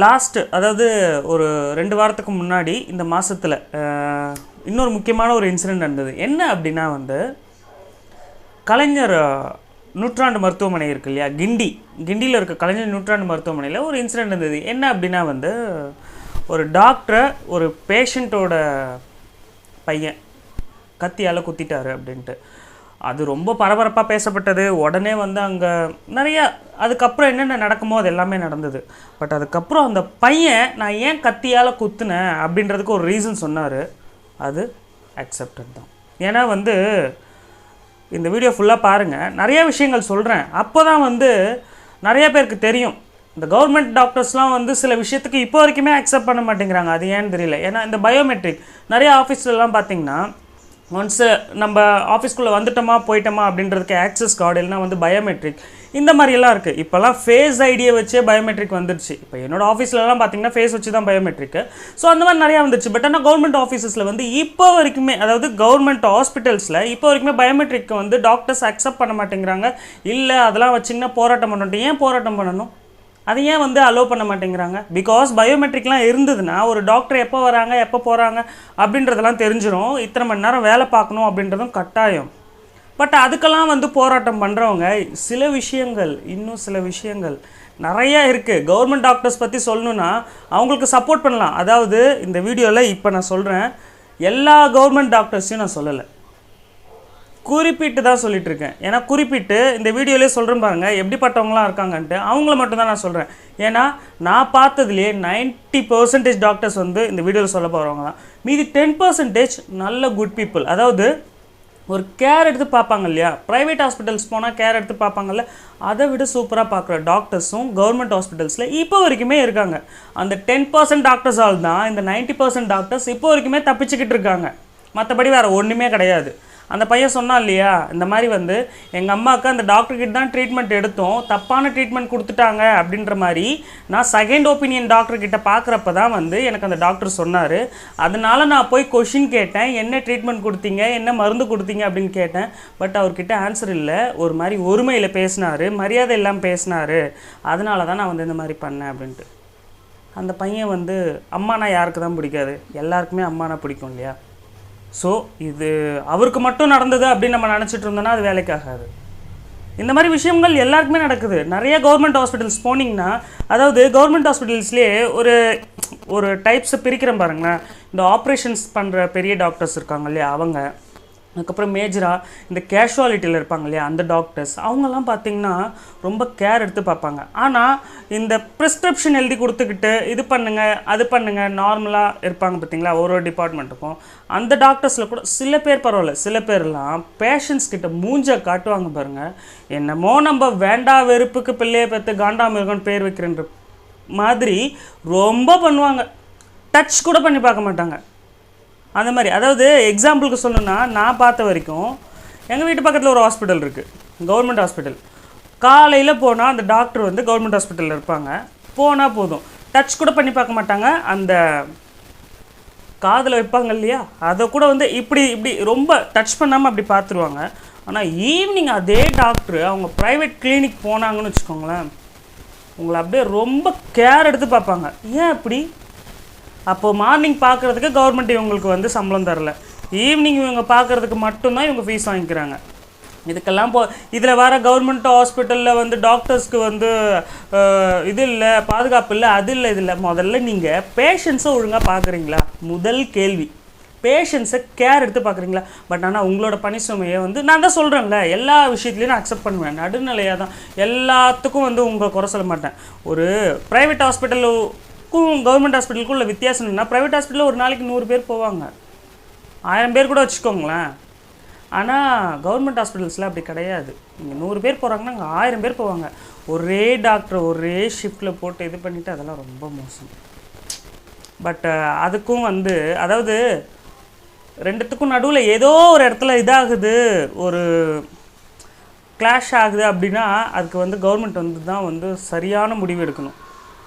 Last அதாவது ஒரு ரெண்டு வாரத்துக்கு முன்னாடி இந்த மாதத்தில் இன்னொரு முக்கியமான ஒரு இன்சிடெண்ட் நடந்தது. என்ன அப்படின்னா வந்து கலைஞர் நூற்றாண்டு மருத்துவமனை இருக்கு இல்லையா? கிண்டி கிண்டியில் இருக்க கலைஞர் நூற்றாண்டு மருத்துவமனையில் ஒரு இன்சிடெண்ட் இருந்தது என்ன அப்படின்னா வந்து ஒரு டாக்டரை ஒரு பேஷண்ட்டோட பையன் கத்தியால் குத்திட்டாரு அப்படின்ட்டு. அது ரொம்ப பரபரப்பாக பேசப்பட்டது. உடனே வந்து அங்கே நிறைய அதுக்கப்புறம் என்னென்ன நடக்குமோ அது எல்லாமே நடந்தது. பட் அதுக்கப்புறம் அந்த பையன் நான் ஏன் கத்தியால் குத்துனேன்? அப்படின்றதுக்கு ஒரு ரீசன் சொன்னார். அது அக்செப்டட் தான். ஏன்னா வந்து இந்த வீடியோ ஃபுல்லாக பாருங்கள் நிறைய விஷயங்கள் சொல்கிறேன் அப்போ தான் வந்து நிறைய பேருக்கு தெரியும். இந்த கவர்மெண்ட் டாக்டர்ஸ்லாம் வந்து சில விஷயத்துக்கு இப்போ வரைக்குமே அக்செப்ட் பண்ண மாட்டேங்கிறாங்க. அது ஏன்னு தெரியல. ஏன்னா இந்த பயோமெட்ரிக் நிறைய ஆஃபீஸ்லலாம் பார்த்தீங்கன்னா ஒன்ஸு uh, நம்ம ஆஃபீஸ்க்குள்ளே வந்துட்டோமா போயிட்டோமா அப்படின்றதுக்கு ஆக்சஸ் கார்டு இல்லைனா வந்து பயோமெட்ரிக் இந்த மாதிரியெல்லாம் இருக்குது இப்போல்லாம் ஃபேஸ் ஐடியை வச்சே பயோமெட்ரிக் வந்துருச்சு. இப்போ என்னோட ஆஃபீஸ்லலாம் பார்த்தீங்கன்னா ஃபேஸ் வச்சு தான் பயோமெட்ரிக் ஸோ அந்த மாதிரி நிறையா வந்துருச்சு. பட் ஆனால் கவர்மெண்ட் ஆஃபீஸஸில் வந்து இப்போ வரைக்குமே அதாவது கவர்மெண்ட் ஹாஸ்பிட்டல்ஸில் இப்போ வரைக்குமே பயோமெட்ரிக் வந்து டாக்டர்ஸ் அக்செப்ட் பண்ண மாட்டேங்கிறாங்க. இல்லை அதெல்லாம் வச்சிங்கன்னா போராட்டம் பண்ணட்டும் ஏன் போராட்டம் பண்ணணும்? அதை ஏன் வந்து அலோவ் பண்ண மாட்டேங்கிறாங்க? பிகாஸ் பயோமெட்ரிக்லாம் இருந்ததுன்னா ஒரு டாக்டர் எப்போ வராங்க எப்போ போகிறாங்க அப்படின்றதெல்லாம் தெரிஞ்சிடும் இத்தனை மணி நேரம் வேலை பார்க்கணும் அப்படின்றதும் கட்டாயம். பட் அதுக்கெல்லாம் வந்து போராட்டம் பண்ணுறவங்க சில விஷயங்கள் இன்னும் சில விஷயங்கள் நிறைய இருக்குது கவர்மெண்ட் டாக்டர்ஸ் பற்றி சொல்லணுன்னா அவங்களுக்கு சப்போர்ட் பண்ணலாம். அதாவது இந்த வீடியோவில் இப்போ நான் சொல்கிறேன் எல்லா கவர்மெண்ட் டாக்டர்ஸையும் நான் சொல்லலை. குறிப்பிட்டு தான் சொல்லிட்டு இருக்கேன் ஏன்னா குறிப்பிட்டு இந்த வீடியோலேயே சொல்கிறேன் பாருங்க எப்படிப்பட்டவங்களாம் இருக்காங்கன்ட்டு அவங்கள மட்டும் தான் நான் சொல்கிறேன் ஏன்னா நான் பார்த்ததுலேயே 90% பர்சன்டேஜ் டாக்டர்ஸ் வந்து இந்த வீடியோவில் சொல்ல போகிறவங்க தான் மீதி டென் பர்சன்டேஜ் நல்ல குட் பீப்புள் அதாவது ஒரு கேர் எடுத்து பார்ப்பாங்க இல்லையா? ப்ரைவேட் ஹாஸ்பிட்டல்ஸ் போனால் கேர் எடுத்து பார்ப்பாங்கல்ல? அதை விட சூப்பராக பார்க்குற டாக்டர்ஸும் கவர்மெண்ட் ஹாஸ்பிட்டல்ஸில் இப்போ வரைக்குமே இருக்காங்க. அந்த டென் பர்சன்ட் டாக்டர்ஸால் தான் இந்த 90% பர்சன்ட் டாக்டர்ஸ் இப்போ வரைக்குமே தப்பிச்சுக்கிட்டு இருக்காங்க. மற்றபடி வேறு ஒன்றுமே கிடையாது. அந்த பையன் சொன்னான் இல்லையா இந்த மாதிரி வந்து எங்கள் அம்மாவுக்கு அந்த டாக்டர்கிட்ட தான் ட்ரீட்மெண்ட் எடுத்தோம் தப்பான ட்ரீட்மெண்ட் கொடுத்துட்டாங்க அப்படின்ற மாதிரி நான் செகண்ட் ஒப்பீனியன் டாக்டர் கிட்ட பார்க்குறப்ப தான் வந்து எனக்கு அந்த டாக்டர் சொன்னார். அதனால நான் போய் கொஷின் கேட்டேன் என்ன ட்ரீட்மெண்ட் கொடுத்தீங்க என்ன மருந்து கொடுத்தீங்க? அப்படின்னு கேட்டேன். பட் அவர்கிட்ட ஆன்சர் இல்லை. ஒரு மாதிரி ஒருமையில் பேசினார் மரியாதை இல்லாமல் பேசினாரு. அதனால தான் நான் வந்து இந்த மாதிரி பண்ணேன் அப்படின்ட்டு. அந்த பையன் வந்து அம்மானா யாருக்கு தான் பிடிக்காது? எல்லாருக்குமே அம்மானா பிடிக்கும் இல்லையா ஸோ இது அவருக்கு மட்டும் நடந்தது அப்படின்னு நம்ம நினச்சிட்டு இருந்தோம்னா அது வேலைக்காகாது. இந்த மாதிரி விஷயங்கள் எல்லாருக்குமே நடக்குது. நிறைய கவர்மெண்ட் ஹாஸ்பிட்டல்ஸ் போனீங்கன்னா அதாவது கவர்மெண்ட் ஹாஸ்பிட்டல்ஸ்லேயே ஒரு ஒரு டைப்ஸை பிரிக்கிறேன் பாருங்களேன். இந்த ஆப்ரேஷன்ஸ் பண்ணுற பெரிய டாக்டர்ஸ் இருக்காங்க இல்லையா அவங்க. அதுக்கப்புறம் மேஜராக இந்த கேஷுவாலிட்டியில் இருப்பாங்க இல்லையா அந்த டாக்டர்ஸ் அவங்கெல்லாம் பார்த்தீங்கன்னா ரொம்ப கேர் எடுத்து பார்ப்பாங்க. ஆனால் இந்த ப்ரிஸ்கிரிப்ஷன் எழுதி கொடுத்துக்கிட்டு இது பண்ணுங்கள் அது பண்ணுங்கள் நார்மலாக இருப்பாங்க பார்த்தீங்களா ஒரு ஒரு டிபார்ட்மெண்ட்டுக்கும் அந்த டாக்டர்ஸில் கூட சில பேர் பரவாயில்ல சில பேர்லாம் பேஷண்ட்ஸ் கிட்ட மூஞ்ச காட்டுவாங்க பாருங்க. என்னமோ நம்ம வேண்டா வெறுப்புக்கு பிள்ளையை பார்த்து காண்டாமிருகம்னு பேர் வைக்கிறன்ற மாதிரி ரொம்ப பண்ணுவாங்க. டச் கூட பண்ணி பார்க்க மாட்டாங்க. அந்த மாதிரி. அதாவது எக்ஸாம்பிளுக்கு சொல்லணுன்னா நான் பார்த்த வரைக்கும் எங்கள் வீட்டு பக்கத்தில் ஒரு ஹாஸ்பிட்டல் இருக்குது கவர்மெண்ட் ஹாஸ்பிட்டல் காலையில் போனால் அந்த டாக்டர் வந்து கவர்மெண்ட் ஹாஸ்பிட்டலில் இருப்பாங்க. போனால் போதும். டச் கூட பண்ணி பார்க்க மாட்டாங்க. அந்த காதில் வைப்பாங்க இல்லையா? அதை கூட வந்து இப்படி இப்படி ரொம்ப டச் பண்ணாமல் அப்படி பார்த்துருவாங்க. ஆனால் ஈவினிங் அதே டாக்டர் அவங்க ப்ரைவேட் கிளினிக் போனாங்கன்னு வச்சுக்கோங்களேன் உங்களை அப்படியே ரொம்ப கேர் எடுத்து பார்ப்பாங்க. ஏன் அப்படி? அப்போது மார்னிங் பார்க்குறதுக்கு கவர்மெண்ட் இவங்களுக்கு வந்து சம்பளம் தரல. ஈவினிங் இவங்க பார்க்குறதுக்கு மட்டும்தான் இவங்க ஃபீஸ் வாங்கிக்கிறாங்க. இதுக்கெல்லாம் போ இதில் வர கவர்மெண்ட் ஹாஸ்பிட்டலில் வந்து டாக்டர்ஸ்க்கு வந்து இது இல்லை பாதுகாப்பு இல்லை அது இல்லை இது இல்லை. முதல்ல நீங்கள் பேஷண்ட்ஸை ஒழுங்காக பார்க்குறீங்களா? முதல் கேள்வி. பேஷண்ட்ஸை கேர் எடுத்து பார்க்குறீங்களா? பட் ஆனால் உங்களோட பணி சுமையை வந்து நான் தான் சொல்கிறேன்ல எல்லா விஷயத்துலையும் நான் அக்செப்ட் பண்ணுவேன். நடுநிலையாக தான் எல்லாத்துக்கும் வந்து உங்களை குறை சொல்ல மாட்டேன். ஒரு ப்ரைவேட் ஹாஸ்பிட்டலுக்கும் கவர்மெண்ட் ஹாஸ்பிட்டலுக்கும் உள்ள வித்தியாசம் என்னன்னா ப்ரைவேட் ஹாஸ்பிட்டலில் ஒரு நாளைக்கு நூறு பேர் போவாங்க. ஆயிரம் பேர் கூட வச்சுக்கோங்களேன். ஆனால் கவர்மெண்ட் ஹாஸ்பிட்டல்ஸில் அப்படி கிடையாது. இங்கே நூறு பேர் போகிறாங்கன்னா அங்கே ஆயிரம் பேர் போவாங்க. ஒரே டாக்டர் ஒரே ஷிஃப்ட்டில் போட்டு இது பண்ணிவிட்டு அதெல்லாம் ரொம்ப மோசம். பட் அதுக்கும் வந்து அதாவது ரெண்டுத்துக்கும் நடுவில் ஏதோ ஒரு இடத்துல இதாகுது. ஒரு கிளாஷ் ஆகுது அப்படின்னா அதுக்கு வந்து கவர்மெண்ட் வந்து தான் வந்து சரியான முடிவு எடுக்கணும்.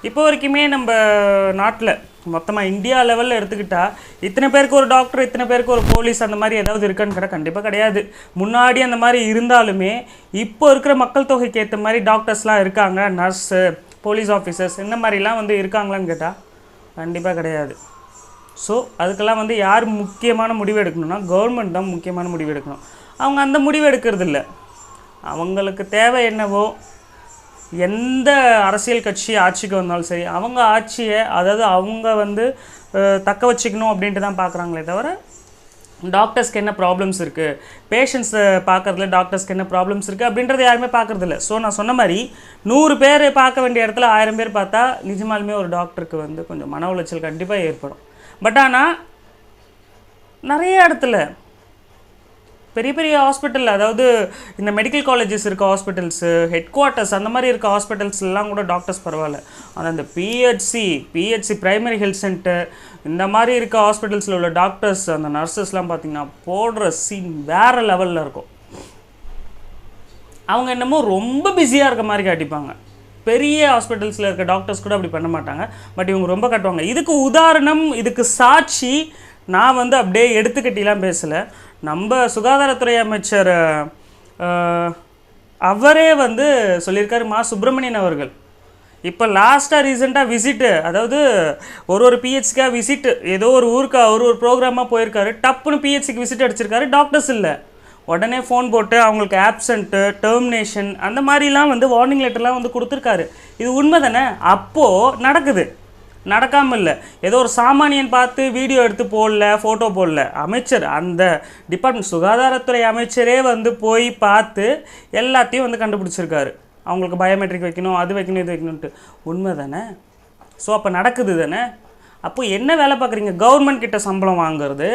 இப்போ வரைக்குமே நம்ம நாட்டில் மொத்தமாக இந்தியா லெவலில் எடுத்துக்கிட்டால் இத்தனை பேருக்கு ஒரு டாக்டர் இத்தனை பேருக்கு ஒரு போலீஸ் அந்த மாதிரி ஏதாவது இருக்கான்னு கேட்டால் கண்டிப்பாக கிடையாது. முன்னாடி அந்த மாதிரி இருந்தாலுமே இப்போ இருக்கிற மக்கள் தொகைக்கு ஏற்ற மாதிரி டாக்டர்ஸ்லாம் இருக்காங்க நர்ஸு போலீஸ் ஆஃபீஸர்ஸ் இந்த மாதிரிலாம் வந்து இருக்காங்களான்னு கேட்டால் கண்டிப்பாக கிடையாது. ஸோ அதுக்கெல்லாம் வந்து யார் முக்கியமான முடிவு எடுக்கணும்னா கவர்மெண்ட் தான் முக்கியமான முடிவு எடுக்கணும். அவங்க அந்த முடிவு எடுக்கிறது இல்லை அவங்களுக்கு தேவை என்னவோ எந்த அரசியல் கட்சி ஆட்சிக்கு வந்தாலும் சரி அவங்க ஆட்சியை அதாவது அவங்க வந்து தக்க வச்சுக்கணும் அப்படின்ட்டு தான் பார்க்குறாங்களே தவிர டாக்டர்ஸ்க்கு என்ன ப்ராப்ளம்ஸ் இருக்குது பேஷண்ட்ஸை பார்க்குறதுல டாக்டர்ஸ்க்கு என்ன ப்ராப்ளம்ஸ் இருக்குது அப்படின்றத யாருமே பார்க்குறதில்ல. ஸோ நான் சொன்ன மாதிரி நூறு பேர் பார்க்க வேண்டிய இடத்துல ஆயிரம் பேர் பார்த்தா நிஜமாலுமே ஒரு டாக்டருக்கு வந்து கொஞ்சம் மன உளைச்சல் கண்டிப்பாக ஏற்படும். பட் ஆனால் நிறைய இடத்துல பெரிய பெரிய ஹாஸ்பிட்டல் அதாவது இந்த மெடிக்கல் காலேஜஸ் இருக்க ஹாஸ்பிட்டல்ஸு ஹெட் குவார்ட்டர்ஸ் அந்த மாதிரி இருக்க ஹாஸ்பிட்டல்ஸ்லாம் கூட டாக்டர்ஸ் பரவாயில்ல. ஆனால் இந்த PHC PHC primary health centre இந்த மாதிரி இருக்க ஹாஸ்பிட்டல்ஸில் உள்ள டாக்டர்ஸ் அந்த நர்சஸ்லாம் பார்த்திங்கன்னா போடுற சீன் வேறு லெவலில் இருக்கும். அவங்க என்னமோ ரொம்ப பிஸியாக இருக்க மாதிரி காட்டிப்பாங்க. பெரிய ஹாஸ்பிட்டல்ஸில் இருக்க டாக்டர்ஸ் கூட அப்படி பண்ண மாட்டாங்க. பட் இவங்க ரொம்ப கட்டுவாங்க. இதுக்கு உதாரணம் இதுக்கு சாட்சி நான் வந்து அப்படியே எடுத்துக்கட்டிலாம் பேசலை. நம்ம சுகாதாரத்துறை அமைச்சர் அவரே வந்து சொல்லியிருக்காரு மா சுப்பிரமணியன் அவர்கள். இப்போ லாஸ்ட்டாக ரீசெண்டாக விசிட்டு அதாவது ஒரு ஒரு பிஹெச்சிக்காக விசிட்டு ஏதோ ஒரு ஊருக்கு ஒரு ஒரு ப்ரோக்ராமாக போயிருக்காரு டப்புன்னு பிஹெச்சிக்கு விசிட் அடிச்சிருக்காரு டாக்டர்ஸ் இல்லை. உடனே ஃபோன் போட்டு அவங்களுக்கு ஆப்சண்ட்டு டெர்மினேஷன் அந்த மாதிரிலாம் வந்து வார்னிங் லெட்டர்லாம் வந்து கொடுத்துருக்காரு. இது உண்மை தானே? அப்போது நடக்குது. நடக்காமல் இல்லை ஏதோ ஒரு சாமானியன் பார்த்து வீடியோ எடுத்து போடல ஃபோட்டோ போடல. அமைச்சர் அந்த டிபார்ட்மெண்ட் சுகாதாரத்துறை அமைச்சரே வந்து போய் பார்த்து எல்லாத்தையும் வந்து கண்டுபிடிச்சிருக்காரு. அவங்களுக்கு பயோமெட்ரிக் வைக்கணும் அது வைக்கணும் இது வைக்கணுன்ட்டு உண்மை தானே ஸோ அப்போ நடக்குது தானே? அப்போ என்ன வேலை பார்க்குறீங்க? கவர்மெண்ட் கிட்ட சம்பளம் வாங்குறது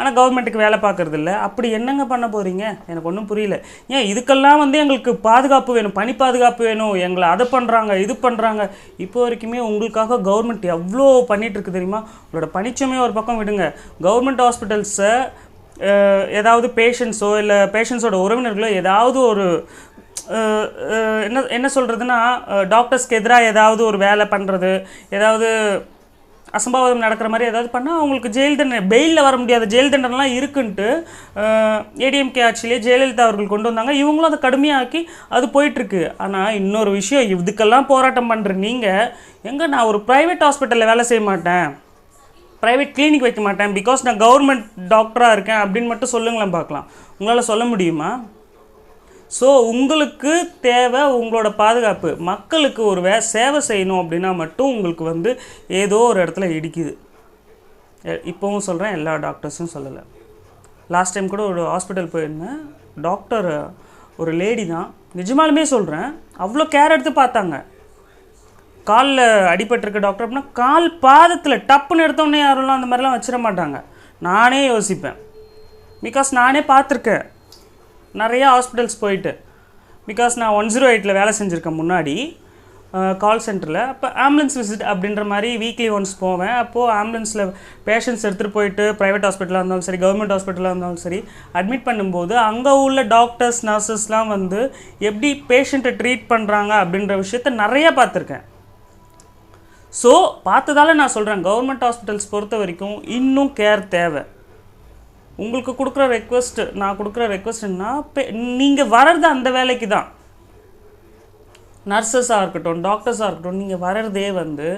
ஆனால் கவர்மெண்ட்டுக்கு வேலை பார்க்கறது இல்லை அப்படி என்னங்க பண்ண போகிறீங்க எனக்கு ஒன்றும் புரியல. ஏன் இதுக்கெல்லாம் வந்து எங்களுக்கு பாதுகாப்பு வேணும் பனி பாதுகாப்பு வேணும் எங்களை அதை பண்ணுறாங்க இது பண்ணுறாங்க இப்போ வரைக்குமே உங்களுக்காக கவர்மெண்ட் எவ்வளோ பண்ணிகிட்ருக்கு தெரியுமா? உங்களோட பணிச்சுமே ஒரு பக்கம் விடுங்க. கவர்மெண்ட் ஹாஸ்பிட்டல்ஸை ஏதாவது பேஷண்ட்ஸோ இல்லை பேஷண்ட்ஸோட உறவினர்களோ ஏதாவது ஒரு என்ன என்ன சொல்கிறதுனா டாக்டர்ஸ்க்கு எதிராக ஏதாவது ஒரு வேலை பண்ணுறது ஏதாவது அசம்பாவிதம் நடக்கிற மாதிரி ஏதாவது பண்ணால் அவங்களுக்கு ஜெயில் தண்டனை பெயிலில் வர முடியாத ஜெயில் தண்டனைலாம் இருக்குன்ட்டு ஏடிஎம்கே ஆட்சியிலே ஜெயலலிதா அவர்கள் கொண்டு வந்தாங்க. இவங்களும் அதை கடுமையாக்கி அது போயிட்டுருக்கு. ஆனால் இன்னொரு விஷயம் இதுக்கெல்லாம் போராட்டம் பண்ணுற நீங்கள் எங்கே நான் ஒரு ப்ரைவேட் ஹாஸ்பிட்டலில் வேலை செய்ய மாட்டேன். ப்ரைவேட் கிளினிக் வைக்க மாட்டேன். பிகாஸ் நான் கவர்மெண்ட் டாக்டராக இருக்கேன் அப்படின்னு மட்டும் சொல்லுங்களேன் பார்க்கலாம். உங்களால் சொல்ல முடியுமா? ஸோ உங்களுக்கு தேவை உங்களோட பாதுகாப்பு. மக்களுக்கு ஒரு வே சேவை செய்யணும் அப்படின்னா மட்டும் உங்களுக்கு வந்து ஏதோ ஒரு இடத்துல இடிக்குது. இப்போவும் சொல்கிறேன் எல்லா டாக்டர்ஸும் சொல்லலை. லாஸ்ட் டைம் கூட ஒரு ஹாஸ்பிட்டல் போயிருந்தேன். டாக்டர் ஒரு லேடி தான். நிஜமாலுமே சொல்கிறேன் அவ்வளோ கேர் எடுத்து பார்த்தாங்க. காலில் அடிபட்டிருக்க டாக்டர் அப்படின்னா கால் பாதத்தில் டப்புன்னு எடுத்தோடனே யாரெல்லாம் அந்த மாதிரிலாம் வச்சிட மாட்டாங்க. நானே யோசிப்பேன். பிகாஸ் நானே பார்த்துருக்கேன். நிறையா ஹாஸ்பிட்டல்ஸ் போயிட்டு. பிகாஸ் நான் ஒன் ஜீரோ எயிட்டில் வேலை செஞ்சுருக்கேன் முன்னாடி கால் சென்டரில் அப்போ ஆம்புலன்ஸ் விசிட் அப்படின்ற மாதிரி வீக்லி ஒன்ஸ் போவேன். அப்போது ஆம்புலன்ஸில் பேஷண்ட்ஸ் எடுத்துகிட்டு போயிட்டு ப்ரைவேட் ஹாஸ்பிட்டலாக இருந்தாலும் சரி கவர்மெண்ட் ஹாஸ்பிட்டலாக இருந்தாலும் சரி அட்மிட் பண்ணும்போது அங்கே உள்ள டாக்டர்ஸ் நர்சஸ்லாம் வந்து எப்படி பேஷண்ட்டை ட்ரீட் பண்ணுறாங்க அப்படின்ற விஷயத்த நிறையா பார்த்துருக்கேன். ஸோ பார்த்ததால நான் சொல்கிறேன் கவர்மெண்ட் ஹாஸ்பிட்டல்ஸ் பொறுத்த வரைக்கும் இன்னும் கேர் தேவை. உங்களுக்கு கொடுக்குற ரெக்வஸ்ட் நான் கொடுக்குற ரெக்வஸ்ட்னா நீங்கள் வர்றது அந்த வேலைக்கு தான். நர்சஸாக இருக்கட்டும் டாக்டர்ஸாக இருக்கட்டும் நீங்கள் வர்றதே வந்து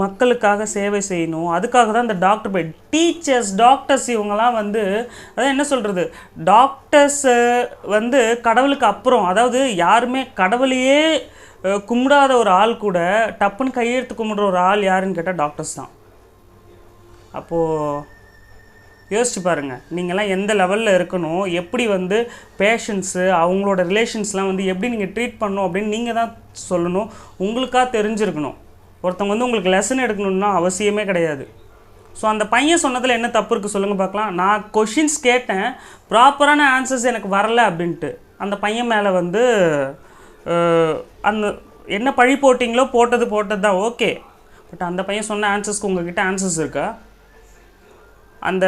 மக்களுக்காக சேவை செய்யணும். அதுக்காக தான் இந்த டாக்டர் போய் டீச்சர்ஸ் டாக்டர்ஸ் இவங்கெல்லாம் வந்து அதான் என்ன சொல்கிறது டாக்டர்ஸு வந்து கடவுளுக்கு அப்புறம் அதாவது யாருமே கடவுளையே கும்பிடாத ஒரு ஆள் கூட டப்புன்னு கையெழுத்து கும்பிடுற ஒரு ஆள் யாருன்னு கேட்டால் டாக்டர்ஸ் தான். அப்போது யோசிச்சு பாருங்கள் நீங்கள்லாம் எந்த லெவலில் இருக்கணும் எப்படி வந்து பேஷண்ட்ஸு அவங்களோட ரிலேஷன்ஸ்லாம் வந்து எப்படி நீங்கள் ட்ரீட் பண்ணணும் அப்படின்னு நீங்கள் தான் சொல்லணும். உங்களுக்காக தெரிஞ்சிருக்கணும். ஒருத்தவங்க வந்து உங்களுக்கு லெசன் எடுக்கணும்னா அவசியமே கிடையாது. ஸோ அந்த பையன் சொன்னதில் என்ன தப்பு இருக்குது சொல்லுங்கள் பார்க்கலாம். நான் கொஷின்ஸ் கேட்டேன். ப்ராப்பரான ஆன்சர்ஸ் எனக்கு வரல அப்படின்ட்டு. அந்த பையன் மேலே வந்து அந்த என்ன பழி போட்டிங்களோ போட்டது போட்டது தான் ஓகே பட் அந்த பையன் சொன்ன ஆன்சர்ஸ்க்கு உங்ககிட்ட ஆன்சர்ஸ் இருக்கா? அந்த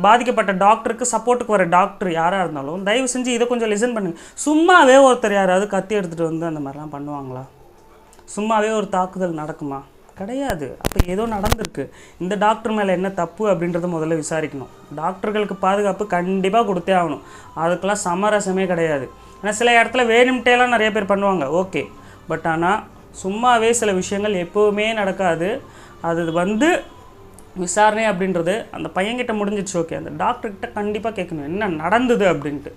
பாதிக்கப்பட்ட டாக்டருக்கு சப்போர்ட்டுக்கு வர டாக்டர் யாராக இருந்தாலும் தயவு செஞ்சு இதை கொஞ்சம் லிசன் பண்ணுங்க. சும்மாவே ஒருத்தர் யாராவது கத்தி எடுத்துகிட்டு வந்து அந்த மாதிரிலாம் பண்ணுவாங்களா? சும்மாவே ஒரு தாக்குதல் நடக்குமா? கிடையாது. அப்போ ஏதோ நடந்திருக்கு. இந்த டாக்டர் மேலே என்ன தப்பு அப்படின்றத முதல்ல விசாரிக்கணும். டாக்டர்களுக்கு பாதுகாப்பு கண்டிப்பாக கொடுத்தே ஆகணும். அதுக்கெல்லாம் சமரசமே கிடையாது. ஏன்னா சில இடத்துல வேணும்ட்டேலாம் நிறைய பேர் பண்ணுவாங்க. ஓகே. பட் ஆனால் சும்மாவே சில விஷயங்கள் எப்போவுமே நடக்காது. அது வந்து விசாரணை அப்படின்றது அந்த பையன்கிட்ட முடிஞ்சிச்சு ஓகே அந்த டாக்டர்கிட்ட கண்டிப்பாக கேட்கணும். என்ன நடந்தது அப்படின்ட்டு.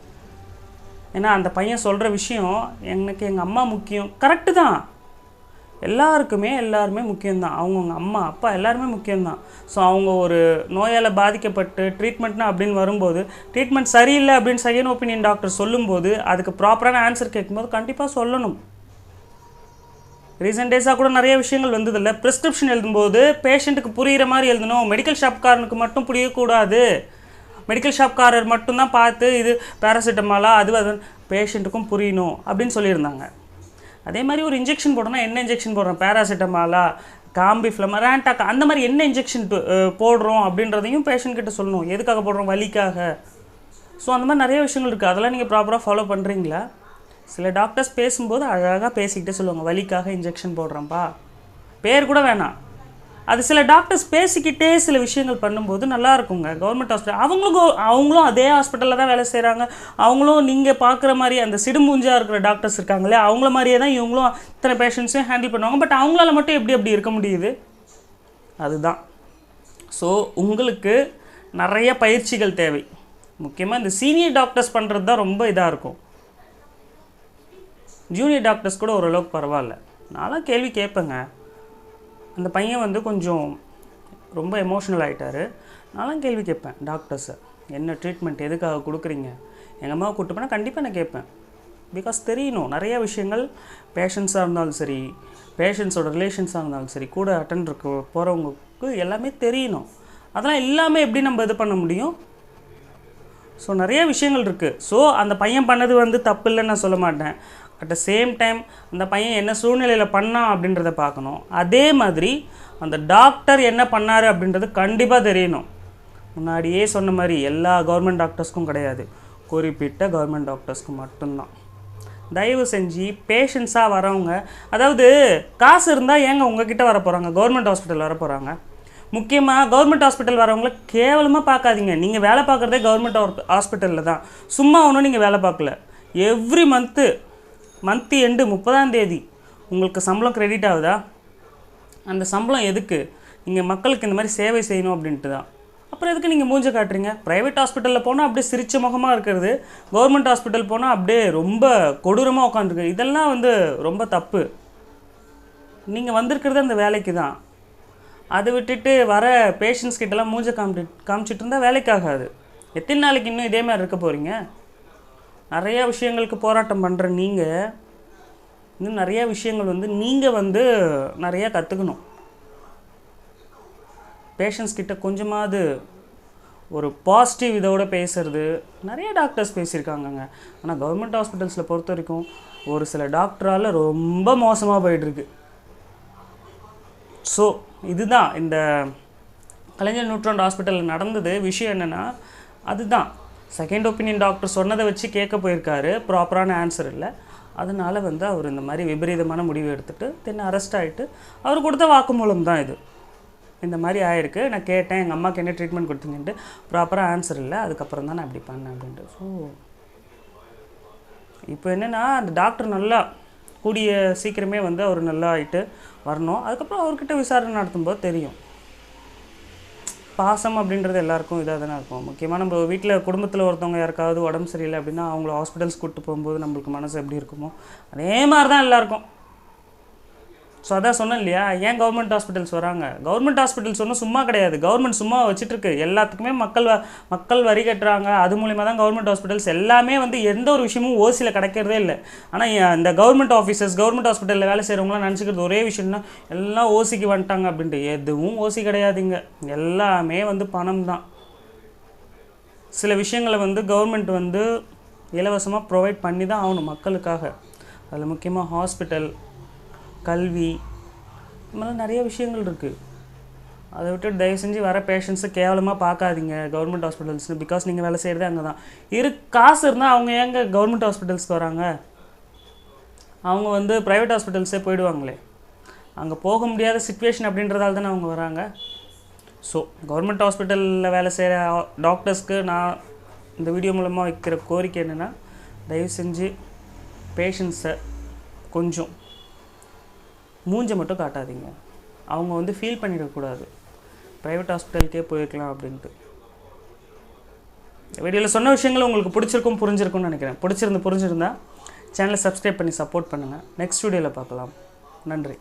ஏன்னா அந்த பையன் சொல்கிற விஷயம் எனக்கு எங்கள் அம்மா முக்கியம். கரெக்டு தான். எல்லாருக்குமே எல்லாருமே முக்கியம்தான். அவங்கவுங்க அம்மா அப்பா எல்லாருமே முக்கியம்தான். ஸோ அவங்க ஒரு நோயால் பாதிக்கப்பட்டு ட்ரீட்மெண்ட்னா அப்படின்னு வரும்போது ட்ரீட்மெண்ட் சரியில்லை அப்படின்னு செகண்ட் ஒப்பீனியன் டாக்டர் சொல்லும்போது அதுக்கு ப்ராப்பரான ஆன்சர் கேட்கும்போது கண்டிப்பாக சொல்லணும். ரீசெண்ட் டேஸாக கூட நிறைய விஷயங்கள் வந்ததில்ல. ப்ரிஸ்கிரிப்ஷன் எழுதும்போது பேஷண்ட்டுக்கு புரிகிற மாதிரி எழுதணும். மெடிக்கல் ஷாப்காரனுக்கு மட்டும் புரியக்கூடாது. மெடிக்கல் ஷாப்காரர் மட்டும்தான் பார்த்து இது பேராசிட்டமாலா அது அது பேஷண்ட்டுக்கும் புரியணும் அப்படின்னு சொல்லியிருந்தாங்க. அதே மாதிரி ஒரு இன்ஜெக்ஷன் போடணும்னா என்ன இன்ஜெக்ஷன் போடுறோம்? பேராசிட்டமாலா காம்பிஃப்ளம் ரேண்டாக் அந்த மாதிரி என்ன இன்ஜெக்ஷன் போடுறோம் அப்படின்றதையும் பேஷண்ட் கிட்ட சொல்லணும். எதுக்காக போடுறோம்? வலிக்காக. ஸோ அந்த மாதிரி நிறைய விஷயங்கள் இருக்குது அதெல்லாம் நீங்கள் ப்ராப்பராக ஃபாலோ பண்ணுறீங்களா சில டாக்டர்ஸ் பேசும்போது அழகாக பேசிக்கிட்டே சொல்லுவாங்க வலிக்காக இன்ஜெக்ஷன் போடுறேன்ப்பா பேர் கூட வேணாம். அது சில டாக்டர்ஸ் பேசிக்கிட்டே சில விஷயங்கள் பண்ணும்போது நல்லா இருக்குங்க. கவர்மெண்ட் ஹாஸ்பிட்டல் அவங்களுக்கும் அவங்களும் அதே ஹாஸ்பிட்டலில் தான் வேலை செய்கிறாங்க அவங்களும் நீங்கள் பார்க்குற மாதிரி அந்த சிடுமூஞ்சாக இருக்கிற டாக்டர்ஸ் இருக்காங்களே அவங்கள மாதிரியே தான் இவங்களும் இத்தனை பேஷண்ட்ஸையும் ஹேண்டில் பண்ணுவாங்க. பட் அவங்களால மட்டும் எப்படி அப்படி இருக்க முடியுது? அதுதான். ஸோ உங்களுக்கு நிறைய பயிற்சிகள் தேவை. முக்கியமாக இந்த சீனியர் டாக்டர்ஸ் பண்ணுறது தான் ரொம்ப இதாக இருக்கும். ஜூனியர் டாக்டர்ஸ் கூட ஓரளவுக்கு பரவாயில்ல. நான்லாம் கேள்வி கேட்பேங்க. அந்த பையன் வந்து கொஞ்சம் ரொம்ப எமோஷ்னல் ஆகிட்டாரு நான்லாம் கேள்வி கேட்பேன் டாக்டர்ஸை என்ன ட்ரீட்மெண்ட் எதுக்காக கொடுக்குறீங்க? எங்கள் அம்மாவை கூப்பிட்டு போனால் கண்டிப்பாக நான் கேட்பேன். பிகாஸ் தெரியணும் நிறைய விஷயங்கள் பேஷண்ட்ஸாக இருந்தாலும் சரி பேஷண்ட்ஸோட ரிலேஷன்ஸாக இருந்தாலும் சரி கூட அட்டன் இருக்க போகிறவங்களுக்கு எல்லாமே தெரியணும். அதெல்லாம் எல்லாமே எப்படி நம்ம இது பண்ண முடியும்? ஸோ நிறைய விஷயங்கள் இருக்குது ஸோ அந்த பையன் பண்ணது வந்து தப்பு இல்லைன்னு நான் சொல்ல மாட்டேன். அட் த சேம் டைம் அந்த பையன் என்ன சூழ்நிலையில் பண்ணான் அப்படின்றத பார்க்கணும். அதே மாதிரி அந்த டாக்டர் என்ன பண்ணார் அப்படின்றது கண்டிப்பாக தெரியணும். முன்னாடியே சொன்ன மாதிரி எல்லா கவர்மெண்ட் டாக்டர்ஸ்க்கும் கிடையாது. குறிப்பிட்ட கவர்மெண்ட் டாக்டர்ஸ்க்கு மட்டும்தான். தயவு செஞ்சு பேஷண்ட்ஸாக வரவங்க அதாவது காசு இருந்தால் ஏங்க உங்ககிட்ட வர போகிறாங்க கவர்மெண்ட் ஹாஸ்பிட்டல் வர போகிறாங்க முக்கியமாக கவர்மெண்ட் ஹாஸ்பிட்டல் வரவங்கள கேவலமாக பார்க்காதீங்க. நீங்கள் வேலை பார்க்குறதே கவர்மெண்ட் ஹாஸ்பிட்டலில் தான். சும்மா ஒன்றும் நீங்கள் வேலை பார்க்கல. எவ்ரி மந்த்து மந்த்து எண்டு முப்பதாம் தேதி. உங்களுக்கு சம்பளம் க்ரெடிட் ஆகுதா? அந்த சம்பளம் எதுக்கு? நீங்கள் மக்களுக்கு இந்த மாதிரி சேவை செய்யணும் அப்படின்ட்டு தான். அப்புறம் எதுக்கு நீங்கள் மூஞ்ச காட்டுறீங்க? ப்ரைவேட் ஹாஸ்பிட்டலில் போனால் அப்படியே சிரிச்ச முகமாக இருக்கிறது. கவர்மெண்ட் ஹாஸ்பிட்டல் போனால் அப்படியே ரொம்ப கொடூரமாக உட்காந்துருக்கு இதெல்லாம் வந்து ரொம்ப தப்பு. நீங்கள் வந்திருக்கிறது அந்த வேலைக்கு தான். அதை விட்டுட்டு வர பேஷண்ட்ஸ் கிட்டலாம் மூஞ்ச காமிட்டு காமிச்சிட்டு இருந்தால் வேலைக்கு ஆகாது. எத்தனை நாளைக்கு இன்னும் இதே மாதிரி இருக்க போகிறீங்க நிறையா விஷயங்களுக்கு போராட்டம் பண்ணுற நீங்கள் இன்னும் நிறைய விஷயங்கள் வந்து நீங்கள் வந்து நிறையா கற்றுக்கணும் பேஷண்ட்ஸ் கிட்ட கொஞ்சமாவது ஒரு பாசிட்டிவ் இதோட பேசுறது நிறைய டாக்டர்ஸ் பேசியிருக்காங்கங்க. ஆனால் கவர்மெண்ட் ஹாஸ்பிட்டல்ஸில் பொறுத்த வரைக்கும் ஒரு சில டாக்டரால் ரொம்ப மோசமாக போயிட்டுருக்கு. ஸோ இதுதான் இந்த கலைஞர் நூற்றாண்டு ஹாஸ்பிட்டலில் நடந்தது. விஷயம் என்னென்னா அதுதான். செகண்ட் ஒப்பீனியன் டாக்டர் சொன்னதை வச்சு கேட்க போயிருக்காரு. ப்ராப்பரான ஆன்சர் இல்லை. அதனால் வந்து அவர் இந்த மாதிரி விபரீதமான முடிவு எடுத்துகிட்டு தென் அரெஸ்ட் ஆகிட்டு அவர் கொடுத்த வாக்குமூலம் தான் இது. இந்த மாதிரி ஆயிருக்கு. நான் கேட்டேன் எங்கள் அம்மாவுக்கு என்ன ட்ரீட்மெண்ட் கொடுத்தீங்கன்ட்டு ப்ராப்பராக ஆன்சர் இல்லை. அதுக்கப்புறம் தான் நான் இப்படி பண்ணேன் அப்படின்ட்டு. ஸோ இப்போ என்னென்னா அந்த டாக்டர் நல்லா கூடிய சீக்கிரமே வந்து அவர் நல்லா ஆயிட்டு வரணும். அதுக்கப்புறம் அவர்கிட்ட விசாரணை நடத்தும்போது தெரியும். பாசம் அப்படின்றது எல்லாருக்கும் இதாக தானே இருக்கும். முக்கியமாக நம்ம வீட்டில் குடும்பத்தில் ஒருத்தவங்க யாருக்காவது உடம்பு சரியில்லை அப்படின்னா அவங்கள ஹாஸ்பிட்டல்ஸ் கூப்பிட்டு போகும்போது நம்மளுக்கு மனசு எப்படி இருக்குமோ அதே மாதிரி தான் எல்லாருக்கும். ஸோ அதான் சொன்னேன் இல்லையா? ஏன் கவர்மெண்ட் ஹாஸ்பிட்டல்ஸ் வராங்க? கவர்மெண்ட் ஹாஸ்பிட்டல்ஸ் ஒன்றும் சும்மா கிடையாது. கவர்மெண்ட் சும்மா வச்சுட்டுருக்கு. எல்லாத்துக்குமே மக்கள் வ- மக்கள் வரி கட்டுறாங்க. அது மூலிமா தான் கவர்மெண்ட் ஹாஸ்பிட்டல்ஸ் எல்லாமே வந்து எந்த ஒரு விஷயமும் ஓசியில் கிடைக்கிறதே இல்லை. ஆனால் இந்த கவர்மெண்ட் ஆஃபீஸர்ஸ் கவர்மெண்ட் ஹாஸ்பிட்டலில் வேலை செய்கிறவங்களாம் நினச்சிக்கிறது ஒரே விஷயம்னா எல்லாம் ஓசிக்கு வந்துட்டாங்க அப்படின்ட்டு. எதுவும் ஓசி கிடையாதுங்க எல்லாமே வந்து பணம் தான். சில விஷயங்களை வந்து கவர்மெண்ட் வந்து இலவசமாக ப்ரொவைட் பண்ணி தான் ஆகணும் மக்களுக்காக. அதில் முக்கியமாக ஹாஸ்பிட்டல் கல்வி இந்த மாதிரி நிறைய விஷயங்கள் இருக்குது அதை விட்டு தயவு செஞ்சு வர பேஷண்ட்ஸை கேவலமாக பார்க்காதீங்க கவர்மெண்ட் ஹாஸ்பிட்டல்ஸ்னு பிகாஸ் நீங்கள் வேலை செய்கிறதே அங்கே தான். இரு காசு இருந்தால் அவங்க ஏங்க கவர்மெண்ட் ஹாஸ்பிட்டல்ஸ்க்கு வராங்க? அவங்க வந்து ப்ரைவேட் ஹாஸ்பிட்டல்ஸே போயிடுவாங்களே. அங்கே போக முடியாத சுச்சுவேஷன் அப்படின்றதால தானே அவங்க வராங்க? ஸோ கவர்மெண்ட் ஹாஸ்பிட்டலில் வேலை செய்கிற டாக்டர்ஸ்க்கு நான் இந்த வீடியோ மூலமாக வைக்கிற கோரிக்கை என்னென்னா தயவு செஞ்சு பேஷண்ட்ஸை கொஞ்சம் மூஞ்சை மட்டும் காட்டாதீங்க. அவங்க வந்து ஃபீல் பண்ணிடக்கூடாது. ப்ரைவேட் ஹாஸ்பிட்டலுக்கே போயிருக்கலாம் அப்படின்ட்டு. வீடியோவில் சொன்ன விஷயங்கள் உங்களுக்கு பிடிச்சிருக்கும் புரிஞ்சிருக்கும்னு நினைக்கிறேன். பிடிச்சிருந்து புரிஞ்சிருந்தா சேனலை சப்ஸ்கிரைப் பண்ணி சப்போர்ட் பண்ணுங்கள் நெக்ஸ்ட் வீடியோவில் பார்க்கலாம். நன்றி.